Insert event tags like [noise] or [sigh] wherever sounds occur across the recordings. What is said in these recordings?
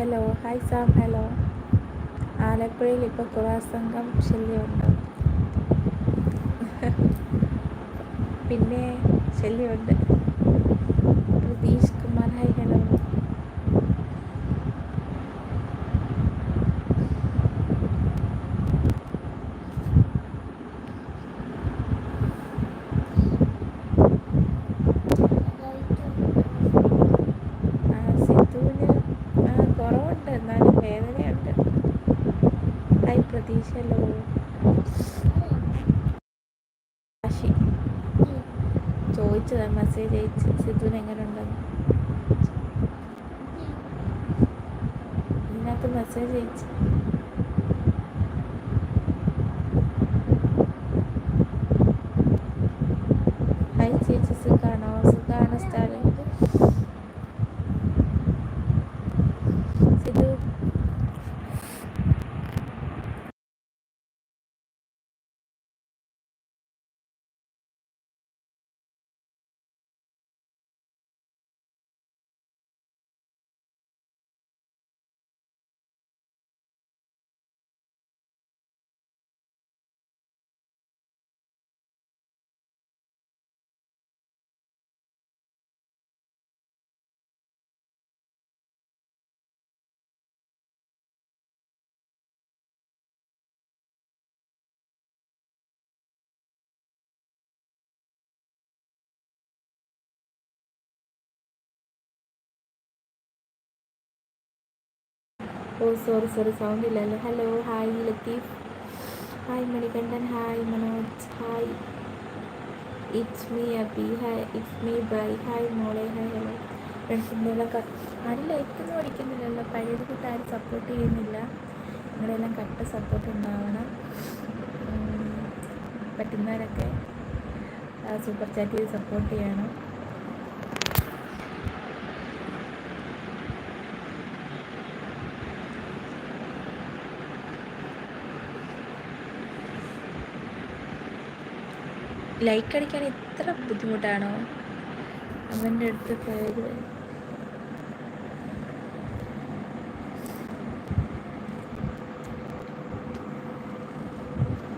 Hello hi Sam hello. ആലപ്പുഴയിൽ ഇപ്പോൾ കുറാസംഘം ശല്യമുണ്ട്. [laughs] പിന്നെ ശല്യമുണ്ട് പ്രതീഷ് കുമാർ ഹായ് ഹലോ ആ സിദ്ധുവിന് ആ കുറവുണ്ട് എന്നാലും വേദനയുണ്ട് ഹായ് പ്രതീഷ് ഹലോ ആശി ചോദിച്ചതാ മെസ്സേജ് അയച്ച് സിദ്ധുവിന് എങ്ങനെ ഉണ്ടെന്ന് ഇതിനകത്ത് മെസ്സേജ് അയച്ചു ഹായ് ചേച്ചി സുഖാണോ സുഖാണ് Stalin Sidhu oh sorry sorry sound ഇല്ലല്ലോ. Hello hi Latheef. Hi Manikandan. Hi Manoj. Hi it's me Abi hi it's me bye hi മോളെ. ഹായ് ഹലോ ഫ്രണ്ട്സിന്റെയൊക്കെ ആരും ലൈക്കൊന്നും അടിക്കുന്നില്ലല്ലോ പഴയത് കൂട്ട് ആരും സപ്പോർട്ട് ചെയ്യുന്നില്ല. നിങ്ങളെല്ലാം കട്ട സപ്പോർട്ട് ഉണ്ടാവണം. പറ്റുന്നവരൊക്കെ സൂപ്പർ ചാറ്റ് ചെയ്ത് സപ്പോർട്ട് ചെയ്യണം. ലൈക്ക് അടിക്കാൻ ഇത്ര ബുദ്ധിമുട്ടാണോ? അവന്റെ അടുത്ത് പോയത്.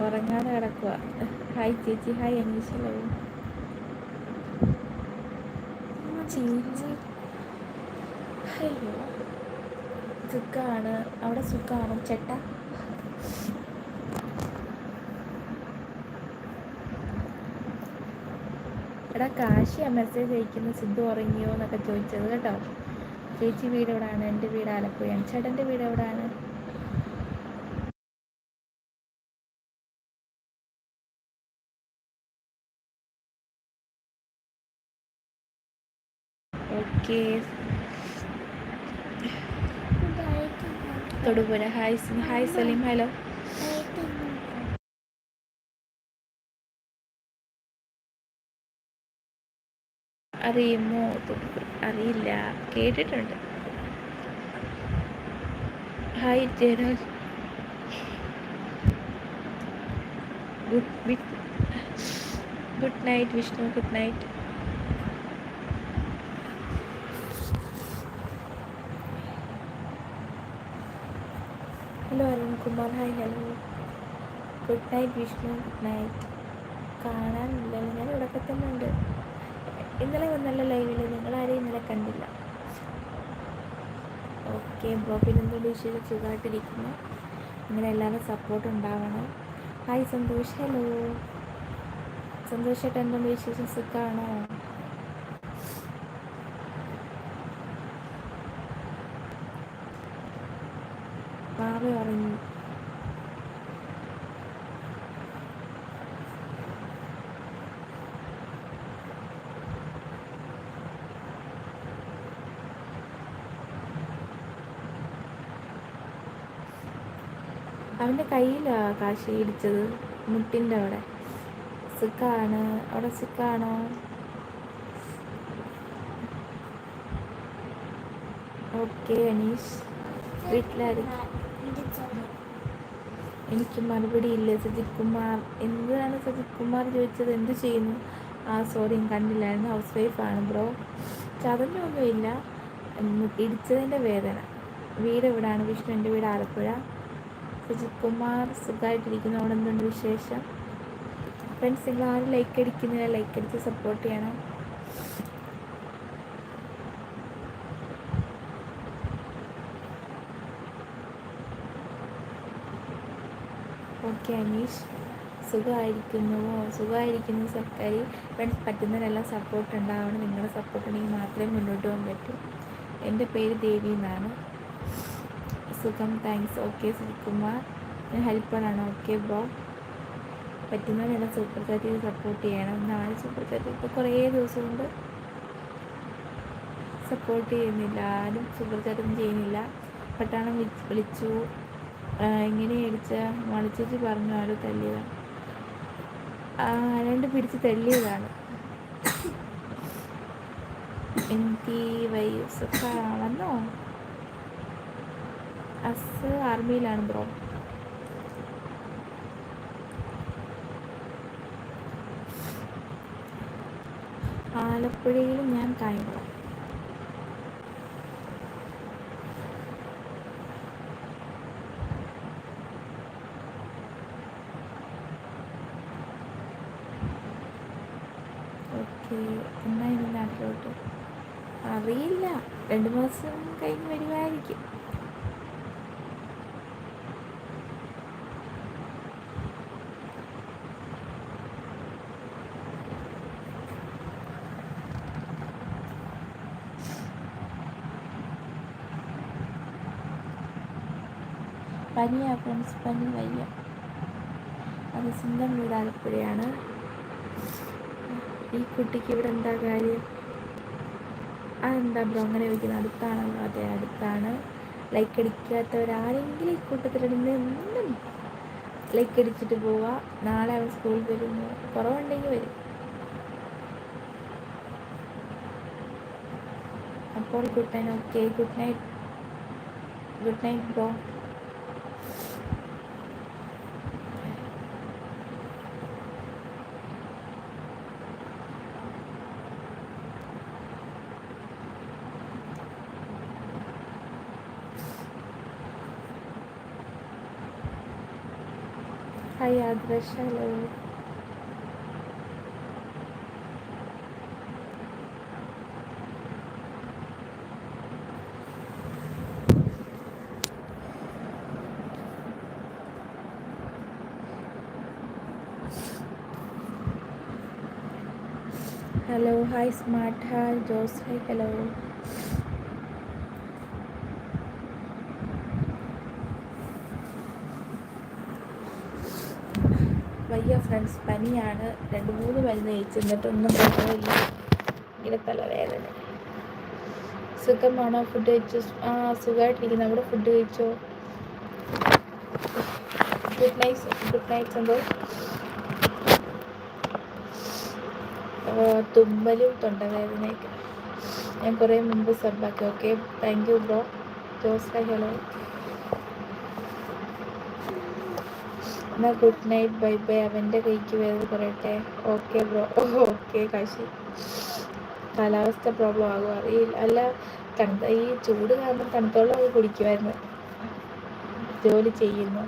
ഉറങ്ങാതെ കിടക്കുക ഹായ് ചേച്ചി. ഹായ് അനീഷലോ ചേച്ചി. അയ്യോ. സുഖമാണ് അവിടെ സുഖമാണ് ചേട്ട? എടാ ആ മെസ്സേജ് അയക്കുന്ന. സിദ്ധു ഉറങ്ങിയോ എന്നൊക്കെ ചോദിച്ചത് കേട്ടോ. ചേച്ചി വീട് എവിടെയാണ് എന്റെ വീട് ആലപ്പുഴയാണ്. ചേട്ടന്റെ വീട് എവിടെയാണ് okay. Thodupuzha hi hi Saleem. Hello. അറിയുമോ? അറിയില്ല. കേട്ടിട്ടുണ്ട്. Hi Jayaraj good good night Vishnu good night hello Arunkumar hi hello good night Vishnu good night കാണാനില്ലല്ലോ. ഞാൻ ഇവിടെയൊക്കെ തന്നെ ഉണ്ട് ഇന്നലെ വന്നല്ല ലൈവിൽ നിങ്ങളാരെയും ഇന്നലെ കണ്ടില്ല. ഓക്കെ ബ്രോ പിന്നെന്തുകൊണ്ട് വിശേഷം? സുഖമായിട്ടിരിക്കുന്നു നിങ്ങളെല്ലാവരും സപ്പോർട്ട് ഉണ്ടാവണം. ഹായ് സന്തോഷ്. ഹലോ സന്തോഷമായിട്ട് എന്തുകൊണ്ട് വിശേഷം? സുഖമാണോ പാവ ഉറങ്ങി. അവന്റെ കയ്യിലാണ് കാശി ഇടിച്ചത് മുട്ടിന്റെ അവിടെ. സിക്കാണ്. അവിടെ സിക്കാണോ? ഓക്കെ അനീഷ്. വീട്ടിലായിരിക്കും. എനിക്ക് മറുപടി ഇല്ല സജിത് കുമാർ എന്താണ് സജിത് കുമാർ ചോദിച്ചത്? എന്ത് ചെയ്യുന്നു? ആ സോറി കണ്ടില്ലായിരുന്നു ഹൗസ് വൈഫാണ് ബ്രോ ചതഞ്ഞൊന്നുമില്ല. ഇടിച്ചതിന്റെ വേദന. വീട് എവിടെയാണ് വിഷ്ണു എന്റെ വീട് ആലപ്പുഴ. സുജിത് കുമാർ സുഖമായിട്ടിരിക്കുന്നു അവിടെ എന്തുണ്ട് വിശേഷം? ഫ്രണ്ട്സ് നിങ്ങൾ ആരും ലൈക്ക് അടിക്കുന്നില്ല ലൈക്ക് അടിച്ച് സപ്പോർട്ട് ചെയ്യണം. ഓക്കെ അനീഷ് സുഖമായിരിക്കുന്നു. സുഖമായിരിക്കുന്നു സർക്കാർ ഫ്രണ്ട്സ് പറ്റുന്നതിനെല്ലാം സപ്പോർട്ട് ഉണ്ടാവണം. നിങ്ങളുടെ സപ്പോർട്ട് ഉണ്ടെങ്കിൽ മാത്രമേ മുന്നോട്ട് പോകാൻ പറ്റൂ. എന്റെ പേര് ദേവി എന്നാണ്. സുഖം. താങ്ക്സ് ഓക്കെ സുഖകുമാർ ഞാൻ ഹെൽപ്പറാണ് ഓക്കെ ബ്രോ പറ്റുന്നതിനെല്ലാം സൂപ്പർ ചാറ്റിൽ സപ്പോർട്ട് ചെയ്യണം. നാളെ സൂപ്പർ ചാറ്റിൽ ഇപ്പോൾ കുറേ ദിവസം കൊണ്ട് സപ്പോർട്ട് ചെയ്യുന്നില്ല. ആരും സൂപ്പർ ചാറ്റൊന്നും ചെയ്യുന്നില്ല. പെട്ടെന്ന് വിളിച്ചു. ഇങ്ങനെ അടിച്ച മളിച്ചേച്ചി പറഞ്ഞു ആരോ തല്ലിയതാണ്. ആരാണ്ട് പിടിച്ച് തല്ലിയതാണ്. എനിക്ക് വൈ വന്നോ അസ് ആർമിയിലാണ് ബ്രോ ആലപ്പുഴയിലും ഞാൻ കായംകുളം. ഓക്കെ ഇനി നാട്ടിലോട്ട്? അറിയില്ല. രണ്ട് മാസം കഴിഞ്ഞ് വരുമായിരിക്കും പനിയാ ഫ്രണ്ട്സ് പനി വയ്യ. അത് സ്വന്തം വീട് ആലപ്പുഴയാണ് ഈ കുട്ടിക്ക് ഇവിടെ എന്താ കാര്യം? അതെന്താ ബ്രോ അങ്ങനെ ചോദിക്കുന്നത്? അടുത്താണല്ലോ അതെ അടുത്താണ്. ലൈക്ക് അടിക്കാത്തവരാരെങ്കിലും ഈ കൂട്ടത്തിലിടുന്ന എന്നും ലൈക്ക് അടിച്ചിട്ട് പോവാ. നാളെ അവൻ സ്കൂളിൽ വരുന്നു കുറവുണ്ടെങ്കിൽ വരും. അപ്പോൾ good night okay good night good night bro hi Adarsh hello hello hi smart hi Jose hi hello വയ്യ ഫ്രണ്ട്സ് പനിയാണ്. രണ്ട് മൂന്ന് മരുന്ന് കഴിച്ചു എന്നിട്ടൊന്നും കുഴപ്പമില്ല ഇങ്ങനെ തലവേദന. സുഖമാണോ ഫുഡ് കഴിച്ചു. ആ സുഖമായിട്ടിരിക്കുന്നു. അവിടെ ഫുഡ് കഴിച്ചോ? Good night good night Santhosh തുമ്മലും തൊണ്ടവേദനയൊക്കെ. ഞാൻ കുറേ മുമ്പ് സബ്ബാക്കി okay thank you bro Jose hello എന്നാൽ ഗുഡ് നൈറ്റ് ബൈ ബൈ അവന്റെ കൈക്ക് വേറെ പറയട്ടെ. Okay bro okay Kashi. കാലാവസ്ഥ പ്രോബ്ലം ആകും. അറിയില്ല. അല്ല തണുത്ത ഈ ചൂട് കാരണം തണുത്തോളം കുടിക്കുമായിരുന്നു ജോലി ചെയ്യുന്നു.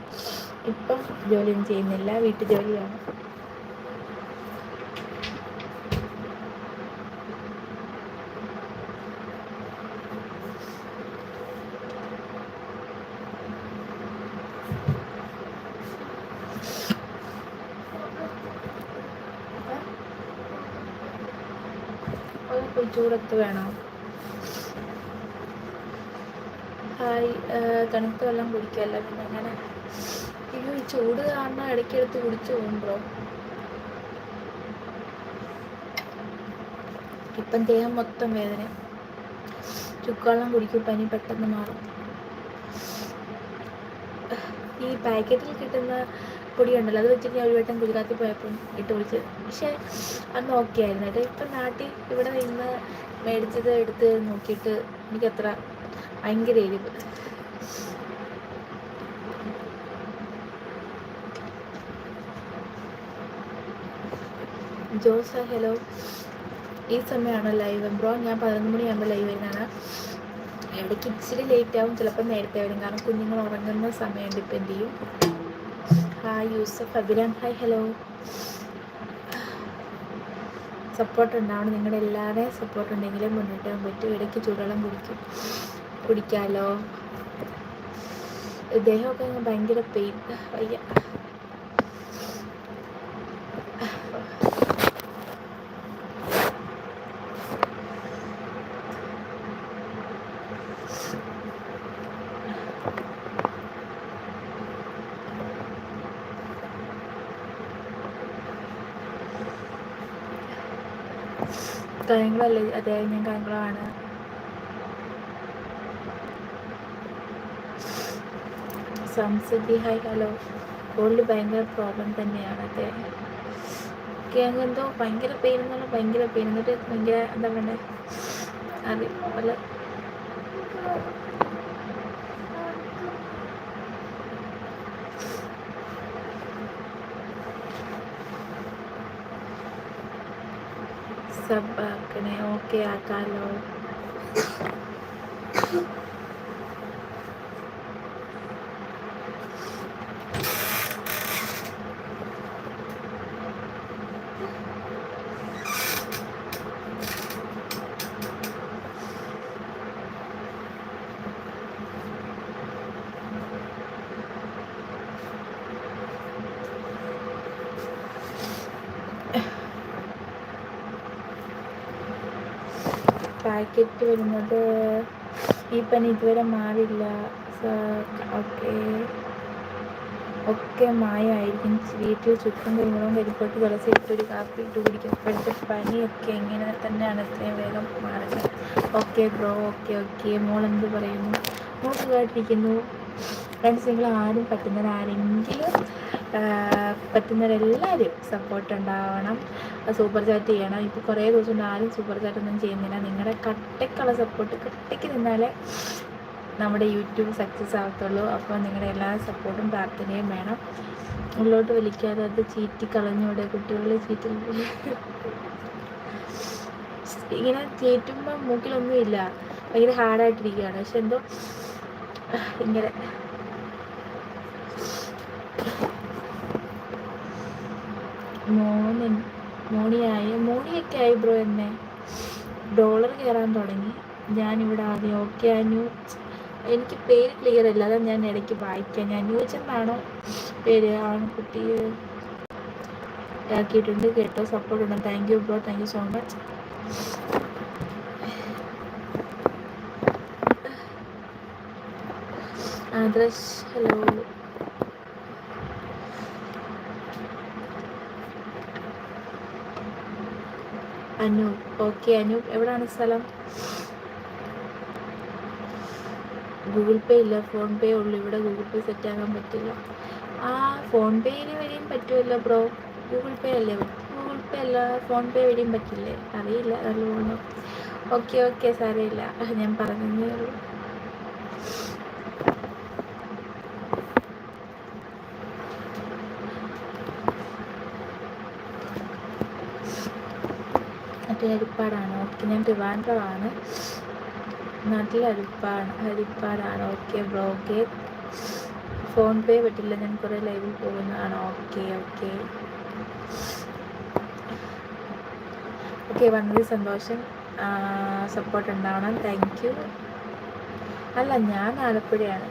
ഇപ്പം ജോലിയൊന്നും ചെയ്യുന്നില്ല. വീട്ടു ജോലിയാണ്. ചൂടത്ത് വേണോ. ഹായ് തണുത്ത വെള്ളം കുടിക്കല്ല പിന്നെ അങ്ങനെ അയ്യോ ഈ ചൂട് കാരണം ഇടയ്ക്കെടുത്ത് കുടിച്ചു പോകും ബ്രോ. ഇപ്പം ദേഹം മൊത്തം വേദന. ചുക്കാളം കുടിക്കും പനി പെട്ടെന്ന് മാറും. ഈ പാക്കറ്റിൽ കിട്ടുന്ന പൊടിയുണ്ടല്ലോ അത് വെച്ചിട്ട് ഞാൻ ഒരു വട്ടം ഗുജറാത്തിൽ പോയപ്പോൾ ഇട്ട് കുടിച്ച് പക്ഷേ അന്ന് ഓക്കെ ആയിരുന്നു. കേട്ടോ ഇപ്പം നാട്ടിൽ ഇവിടെ നിന്ന് മേടിച്ചത് എടുത്ത് നോക്കിയിട്ട് എനിക്കത്ര ഭയങ്കര എരിവ്. ജോസ ഹലോ. ഈ സമയമാണ് ലൈവ് ബ്രോ ഞാൻ പതിനൊന്ന് മണിയാകുമ്പോൾ ലൈവ് വരുന്നതാണ്. ഇടയ്ക്ക് ഇച്ചിരി ലേറ്റ് ആവും ചിലപ്പോൾ നേരത്തെ വരും. കാരണം കുഞ്ഞുങ്ങൾ ഉറങ്ങുന്ന സമയം ഡിപ്പെൻഡ് ചെയ്യും? Hi Yusuf Abhiram. Hi hello. Support ഉണ്ടാവണം. നിങ്ങളുടെ എല്ലാവരുടെയും സപ്പോർട്ട് ഉണ്ടെങ്കിലും മുന്നോട്ട് പോകാൻ പറ്റും. ഇടയ്ക്ക് ചൂടുവെള്ളം കുടിക്കും. കുടിക്കാമല്ലോ ദേഹമൊക്കെ ഭയങ്കര പെയിൻ വയ്യ കായംകുളമല്ലേ അദ്ദേഹം ഞാൻ കായംകുളമാണ് സംസിദ്ധി ഹായ് ഹലോ. കോളിൽ ഭയങ്കര പ്രോബ്ലം തന്നെയാണ് അദ്ദേഹം എന്തോ ഭയങ്കര പെയിൻ എന്ന് പറഞ്ഞാൽ ഭയങ്കര പെയിൻ എന്നിട്ട് ഭയങ്കര എന്താ വേണ്ടത് അറി വല്ല que acá no. ഈ പനി ഇതുവരെ മാറില്ല ഓക്കെ ഒക്കെ മായമായിരിക്കും വീട്ടിൽ ചുറ്റും കുഞ്ഞുങ്ങളും കരിപ്പോട്ട് തുളസി ഇട്ടൊരു കാപ്പി ഇട്ട് കുടിക്കും. ഇപ്പോഴത്തെ പനിയൊക്കെ എങ്ങനെ തന്നെയാണ് ഇത്രയും വേഗം മാറുക ഓക്കെ ബ്രോ ഓക്കെ ഓക്കെ. മോൾ എന്ത് പറയുന്നു? മോൾ സുഖമായിട്ടിരിക്കുന്നു. ഫ്രണ്ട്സ് നിങ്ങൾ ആരും പറ്റുന്നവരാരെങ്കിലും പറ്റുന്നവരെല്ലാവരും സപ്പോർട്ട് ഉണ്ടാവണം. സൂപ്പർ ചാറ്റ് ചെയ്യണം. ഇപ്പോൾ കുറേ ദിവസം ആരും സൂപ്പർ ചാറ്റ് ഒന്നും ചെയ്യുന്നില്ല. നിങ്ങളുടെ കട്ടയ്ക്കുള്ള സപ്പോർട്ട് കട്ടയ്ക്ക് നിന്നാലേ നമ്മുടെ യൂട്യൂബ് സക്സസ് ആകത്തുള്ളൂ അപ്പോൾ നിങ്ങളുടെ എല്ലാ സപ്പോർട്ടും പ്രാർത്ഥനയും വേണം. ഉള്ളോട്ട് വലിക്കാതെ അത് ചീറ്റി കളഞ്ഞൂടെ കുട്ടികളെ ചീറ്റി ഇങ്ങനെ ചീറ്റുമ്പോൾ മൂക്കിലൊന്നുമില്ല ഭയങ്കര ഹാർഡായിട്ടിരിക്കുകയാണ് പക്ഷെ എന്തോ ഇങ്ങനെ മോന് മോണിയായി. മോണിയൊക്കെ ആയി ബ്രോ എന്നെ. ഡോളർ കയറാൻ തുടങ്ങി. ഞാനിവിടെ ആദ്യം ഓക്കെ അനു എനിക്ക് പേര് ക്ലിയർ അല്ല. ഞാൻ ഇടയ്ക്ക് വായിക്കാം ഞാൻ ചോദിച്ചെന്നാണോ പേര്? ആൺകുട്ടി ആക്കിയിട്ടുണ്ട്. കേട്ടോ. സപ്പോർട്ട് ഉണ്ട്. Thank you bro thank you so much Adarsh hello Anoop. Okay Anoop എവിടെയാണ് സ്ഥലം? ഗൂഗിൾ പേ ഇല്ല ഫോൺ പേ ഉള്ളു. ഇവിടെ ഗൂഗിൾ പേ സെറ്റ് ആക്കാൻ പറ്റില്ല. ആ ഫോൺ പേ വരെയും പറ്റുമല്ലോ ബ്രോ ഗൂഗിൾ പേ അല്ലേ? ഗൂഗിൾ പേ അല്ല ഫോൺ പേ വരെയും പറ്റില്ലേ? അറിയില്ല നല്ലോണം. ഓക്കെ ഓക്കെ സാരമില്ല. ഞാൻ പറഞ്ഞതേ ഉള്ളൂ. ഹരിപ്പാടാണ് ഓക്കെ ഞാൻ ട്രിവാൻഡ്രമാണ്. നാട്ടിൽ ഹരിപ്പാട് ഹരിപ്പാടാണ് ഓക്കെ ഓക്കെ ഫോൺ പേ പറ്റില്ല ഞാൻ കുറേ ലൈവിൽ പോകുന്നതാണ്. Okay okay. ഓക്കെ വന്നതിൽ സന്തോഷം. സപ്പോർട്ട് ഉണ്ടാവണം. താങ്ക് യു അല്ല ഞാൻ ആലപ്പുഴയാണ്.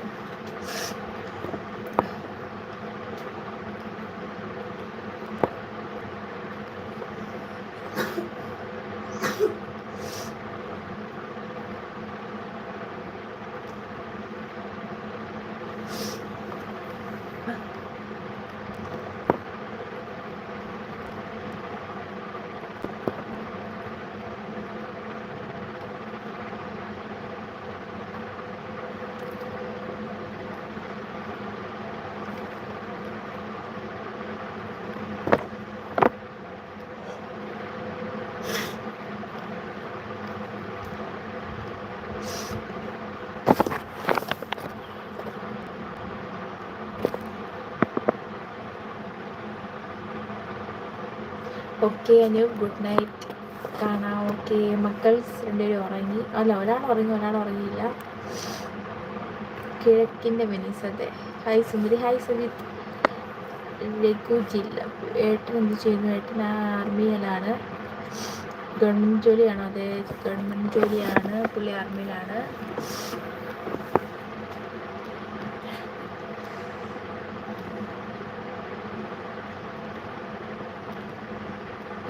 Okay Anu good night. കാണാം. ഓക്കെ മക്കൾ രണ്ടുപേരും ഉറങ്ങി. അല്ല ഒരാൾ ഉറങ്ങി ഒരാൾ ഉറങ്ങിയില്ല. കിഴക്കിന്റെ വെനീസത്തെ ഹായ് സുന്ദരി ഹായ് സുജിത് ലഘു ജില്ല. ഏട്ടൻ എന്ത് ചെയ്യുന്നു? ഏട്ടൻ ആർമിയിലാണ്. ഗവൺമെന്റ് ജോലിയാണോ? അതെ ഗവൺമെന്റ് ജോലിയാണ്. പുള്ളി ആർമിയിലാണ്.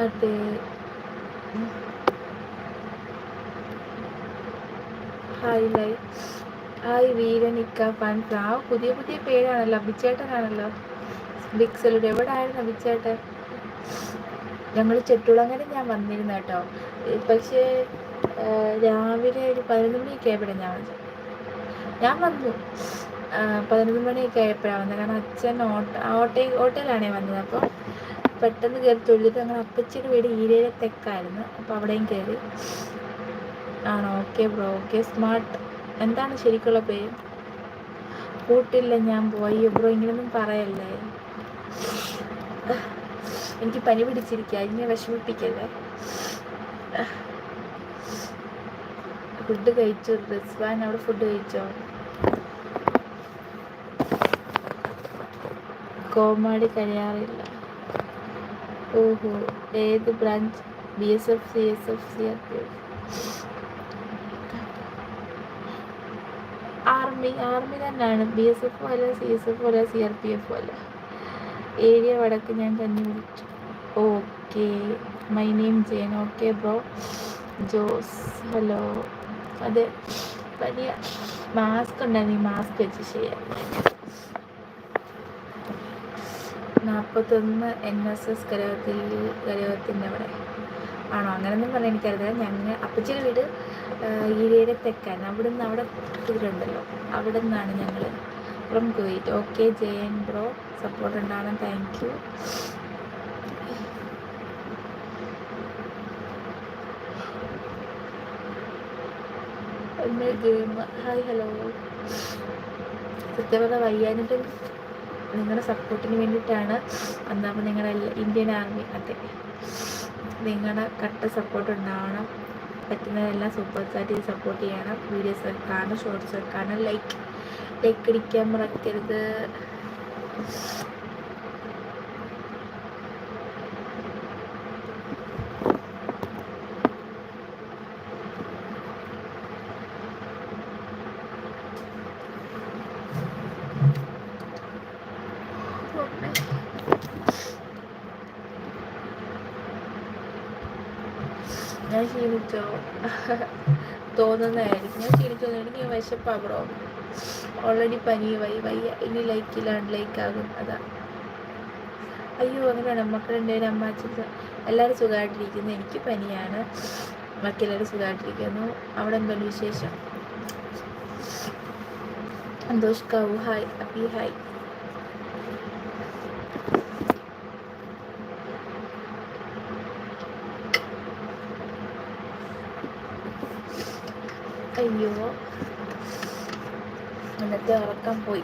അതെ. ഹായ് ലൈ ഹായ് വീരനിക്ക ഫാൻ ആ പുതിയ പുതിയ പേരാണല്ലോ. അഭിച്ചേട്ടനാണല്ലോ ബിക്സലുടെ എവിടെ ആയിരുന്നു അഭിച്ചേട്ടൻ ഞങ്ങൾ ചെട്ടുളങ്ങനെ ഞാൻ വന്നിരുന്നു കേട്ടോ. പക്ഷേ രാവിലെ ഒരു പതിനൊന്ന് മണിയൊക്കെ ആയപ്പോഴാണ് ഞാൻ വന്നു ഞാൻ വന്നു. പതിനൊന്ന് മണിയൊക്കെ ആയപ്പോഴാണ് വന്നത്. കാരണം അച്ഛൻ ഓട്ടോ ഓട്ടോ ഓട്ടോയിലാണേ വന്നത്. അപ്പോൾ പെട്ടെന്ന് കയറി തൊഴിലിട്ട് ഞങ്ങൾ അപ്പച്ചിയുടെ വീട് ഈരയിലെ തെക്കായിരുന്നു. അപ്പോൾ അവിടെയും കയറി. ആണോ? ഓക്കെ ബ്രോ ഓക്കെ സ്മാർട്ട് എന്താണ് ശരിക്കുള്ള പേര്? കൂട്ടില്ല ഞാൻ പോയി ബ്രോ ഇങ്ങനൊന്നും പറയല്ലേ? എനിക്ക് പനി പിടിച്ചിരിക്കുക ഇങ്ങനെ വിഷമിപ്പിക്കല്ലേ? ഫുഡ് കഴിച്ചു? റിസ്വാൻ അവിടെ ഫുഡ് കഴിച്ചോ? കോമാടി കഴിയാറില്ല. ഓഹോ. ഏത് branch? B S F C S F C R P F army army തന്നെയാണ്. ബി എസ് എഫ് അല്ല സി എസ് എഫ് അല്ല സി ആർ പി എഫ് അല്ല ഏരിയ വടക്ക് ഞാൻ കഞ്ഞി വിളിച്ചു okay. My name Jain okay bro. Jose. Hello. അതെ. വലിയ മാസ്ക് ഉണ്ടായിരുന്നു ഈ മാസ്ക് വെച്ച് ചെയ്യാം നാൽപ്പത്തൊന്ന് എൻ എസ് എസ് കരകത്തിൽ കരകത്തിന്റെ അവിടെ. ആണോ? അങ്ങനെയൊന്നും പറഞ്ഞാൽ എനിക്കറിയില്ല ഞങ്ങൾ അപ്പച്ചിയുടെ വീട് ഈരയുടെ തെക്കാൻ. അവിടെ നിന്ന് അവിടെ ഇതിലുണ്ടല്ലോ അവിടെ നിന്നാണ് ഞങ്ങൾ from Kuwait okay Jayan bro support ഉണ്ടാകണം താങ്ക് യു ഹായ് ഹലോ സത്യപ്രത വയ്യാനിട്ട് നിങ്ങളുടെ സപ്പോർട്ടിന് വേണ്ടിയിട്ടാണ്. അന്നപ്പോൾ നിങ്ങളുടെ ഇന്ത്യൻ ആർമി അതെ. നിങ്ങളുടെ കട്ട സപ്പോർട്ട് ഉണ്ടാവണം. പറ്റുന്നതെല്ലാം സൂപ്പർ ചാറ്റ് സപ്പോർട്ട് ചെയ്യണം. വീഡിയോസ് വെക്കാനും ഷോർട്സ് വെക്കാനും ലൈക്ക് ലൈക്ക് അടിക്കാൻ മറക്കരുത് ഞാൻ ക്ഷീണിച്ചോ [laughs] തോന്നുന്നതായിരിക്കും. ഞാൻ ശരിക്കും തോന്നുന്നു ഞാൻ വിശപ്പാ ബ്രോ ഓൾറെഡി പനി വൈ വയ്യ ഇനി ലൈക്കില്ലാണ്ട് ലൈക്ക് ആകും. അതാ. അയ്യോ അങ്ങനെയാണ് മക്കളുടെ അമ്മ അച്ഛൻ എല്ലാവരും സുഖമായിട്ടിരിക്കുന്നു എനിക്ക് പനിയാണ്. ബാക്കിയെല്ലാവരും സുഖമായിട്ടിരിക്കുന്നു അവിടെ എന്താണ് വിശേഷം? സന്തോഷ് കാവു ഹായ് അപ്പി ഹായ്. അയ്യോ എന്നിട്ട് ഉറക്കം പോയി.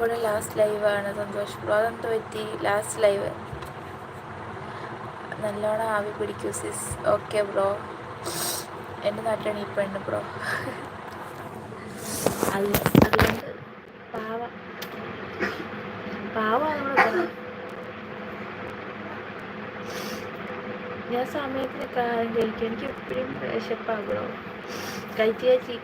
കൂടെ ലാസ്റ്റ് ലൈവാണ് സന്തോഷ്. ബ്രോ അതെന്ത് പറ്റി? ലാസ്റ്റ് ലൈവ് നല്ലോണം ആവി പിടിക്കൂ സിസ് ഓക്കെ ബ്രോ. എന്റെ നാട്ടിലാണ് ഈ പെണ്ണ് ബ്രോ. അല്ല അതുകൊണ്ട് പാവ. പാവ ഞാൻ സമയത്തിന് കാര്യം കഴിക്കും എനിക്ക് എപ്പോഴും വിശപ്പാകണോ കഴിച്ചാൽ കഴിച്ച് ഈ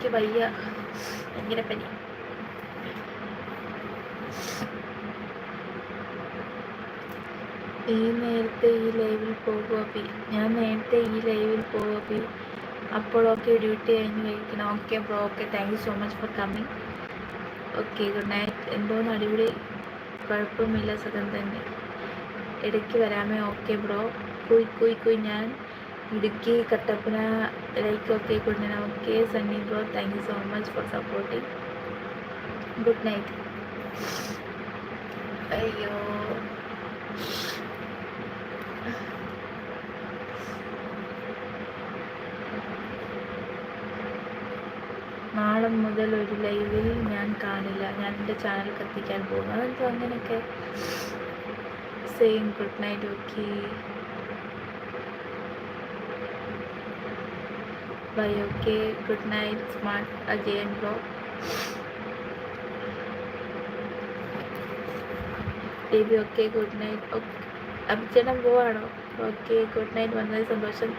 എനിക്ക് വയ്യ. ഭയങ്കര പനി. ഈ നേരത്തെ ഈ ലൈവിൽ പോകുക പി ഞാൻ നേരത്തെ ഈ ലൈവിൽ പോകുക പി അപ്പോഴൊക്കെ ഡ്യൂട്ടി കഴിഞ്ഞ് കഴിക്കണം. Okay bro okay thank you so much for coming okay good night എന്തോന്ന് അടിപൊളി. കുഴപ്പമില്ല സുഖം തന്നെ. ഇടയ്ക്ക് വരാമേ. ഓക്കെ ബ്രോ കുയ് കുയ് കുയ് ഞാൻ. Idukki Kattappana like okay good night okay Sunny bro thank you so much for supporting good night അയ്യോ. നാളെ മുതൽ ഒരു ലൈവിൽ ഞാൻ കാണില്ല. ഞാൻ എന്റെ ചാനൽ കത്തിക്കാൻ പോകുന്നു. അതെന്തോ അങ്ങനെയൊക്കെ. Same good night okay bye okay good night smart Ajayan bro baby okay good night okay അഭിചേട്ടൻ പോവാണോ? ഓക്കെ ഗുഡ് നൈറ്റ് വന്നത് സന്തോഷം.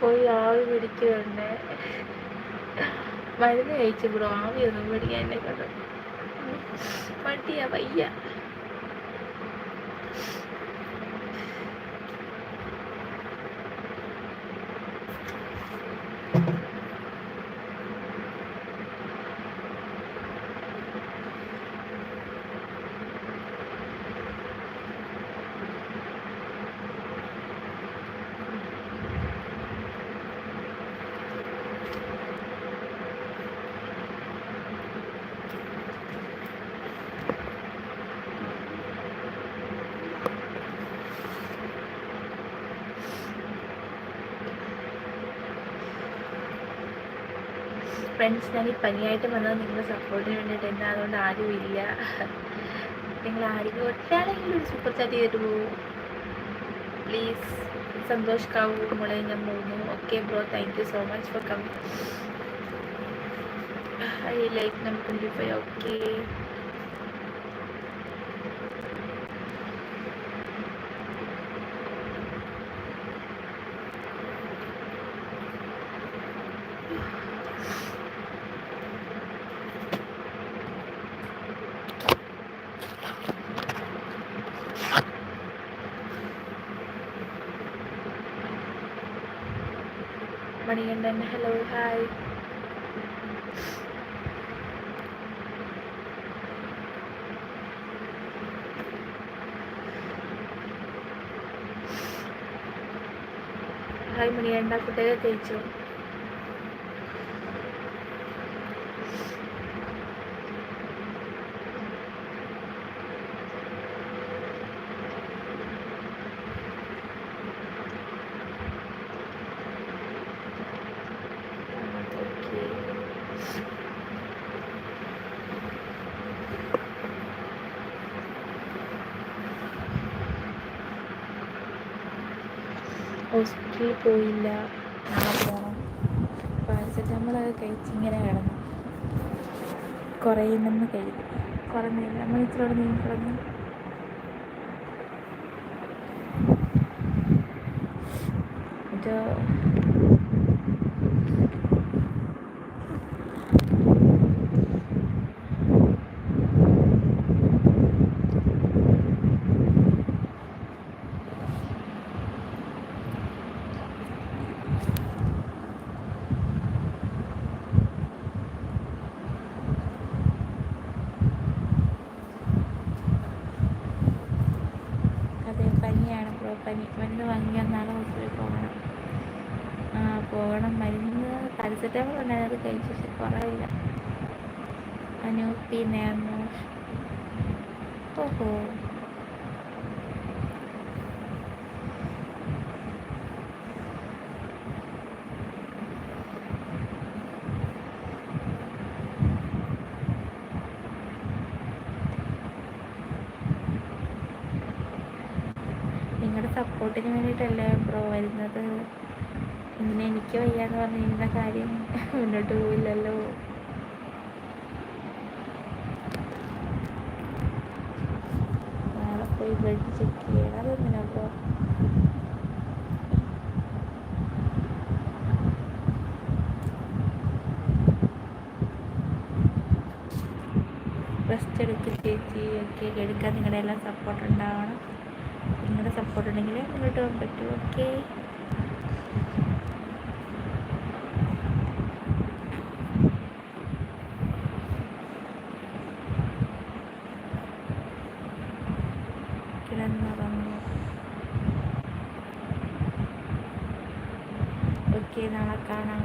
പോയി ആവി പിടിക്കുന്നുണ്ട്. മരുന്ന് കഴിച്ചു ബ്രോ. ആവി ഒന്നും പിടിക്കാൻ എന്നെ കൊണ്ട് മടിയാ വയ്യ. ഫ്രണ്ട്സ് ഞാൻ ഈ പനിയായിട്ട് വന്നത് നിങ്ങളുടെ സപ്പോർട്ടിന് വേണ്ടിയിട്ട് എന്താ? അതുകൊണ്ട് ആരും ഇല്ല. നിങ്ങൾ ആരെങ്കിലും ഒറ്റയാളെങ്കിലും ഒരു സൂപ്പർ ചാറ്റ് ചെയ്തിട്ട് പ്ലീസ് സന്തോഷ് കാവു മോളെ ഞാൻ പോകുന്നു. Okay bro thank you so much for coming I like number twenty okay Manikandan hello hi hi ഫുഡൊക്കെ കഴിച്ചു ഹോസ്പിറ്റലിൽ പോയില്ല. പാരസെറ്റമോളൊക്കെ കഴിച്ച് ഇങ്ങനെ കിടന്നു കുറയുമെന്ന് കരുതി. കുറഞ്ഞില്ല. നമ്മൾ ഇച്ചിരി നീങ്ങി കിടന്നു ഇത് അതെ പനി മരുന്ന് വാങ്ങിയാൽ നാളെ ഹോസ്പിറ്റലിൽ പോകണം. പോകണം. മരുന്ന് പാരസെറ്റമോൾ ഉണ്ടായത് കഴിച്ചു പക്ഷെ കുറവില്ല. അനൂപ്പി നേമോ ഓഹോ നിങ്ങളുടെ സപ്പോർട്ടിന് വേണ്ടിയിട്ടല്ലേ ബ്രോ വരുന്നത് ഇങ്ങനെ എനിക്ക് പറഞ്ഞിരുന്ന കാര്യം മുന്നോട്ട് പോവില്ലല്ലോ. നാളെ പോയി ബ്ലഡ് ചെക്ക് ചെയ്യണം അതെന്തിനാ റെസ്റ്റ് എടുക്കുക ചേച്ചി ഒക്കെ എടുക്കാൻ നിങ്ങളുടെ എല്ലാം സപ്പോർട്ട് ഉണ്ടാവണം. നിങ്ങളുടെ സപ്പോർട്ട് ഉണ്ടെങ്കിൽ മുന്നോട്ട് പോകാൻ പറ്റും ഓക്കെ കിടന്നുറങ്ങും ഓക്കെ നാളെ കാണാം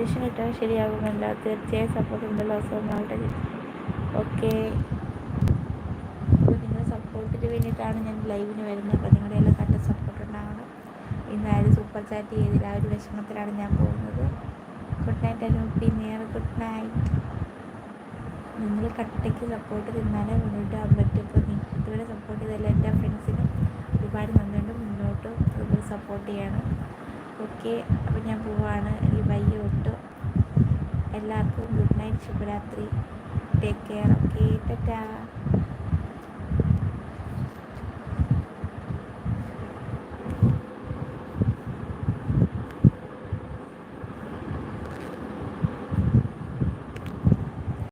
ഇൻജക്ഷൻ ഇട്ടാൽ ശരിയാകുന്നില്ല തീർച്ചയായും സപ്പോർട്ട് ഉണ്ടല്ലോ അസുഖങ്ങളുടെ ഓക്കെ നിങ്ങളുടെ സപ്പോർട്ടിന് വേണ്ടിയിട്ടാണ് ഞാൻ ലൈവിന് വരുന്നത്. അപ്പോൾ നിങ്ങളുടെ എല്ലാം കണ്ട സപ്പോർട്ട് ഉണ്ടാവണം. ഇന്ന് ആരും സൂപ്പർ ചാറ്റ് ചെയ്തില്ല. ആ ഒരു വിഷമത്തിലാണ് ഞാൻ പോകുന്നത്. ഗുഡ് നൈറ്റ് അനൂപ്പി നിയർ ഗുഡ് നൈറ്റ് നിങ്ങൾ കട്ടയ്ക്ക് സപ്പോർട്ട് തിന്നാലേ മുന്നോട്ട് പറ്റും. ഇപ്പോൾ ഇതുവരെ സപ്പോർട്ട് ചെയ്തല്ല എന്റെ ഫ്രണ്ട്സിന് ഒരുപാട് നന്ദിയുണ്ട്. മുന്നോട്ട് സപ്പോർട്ട് ചെയ്യണം. ഓക്കെ അപ്പോൾ ഞാൻ പോവാണ്. ഈ വയ്യ ഒട്ടും എല്ലാവർക്കും ഗുഡ് നൈറ്റ് ശുഭരാത്രി. Take care. Okay tata.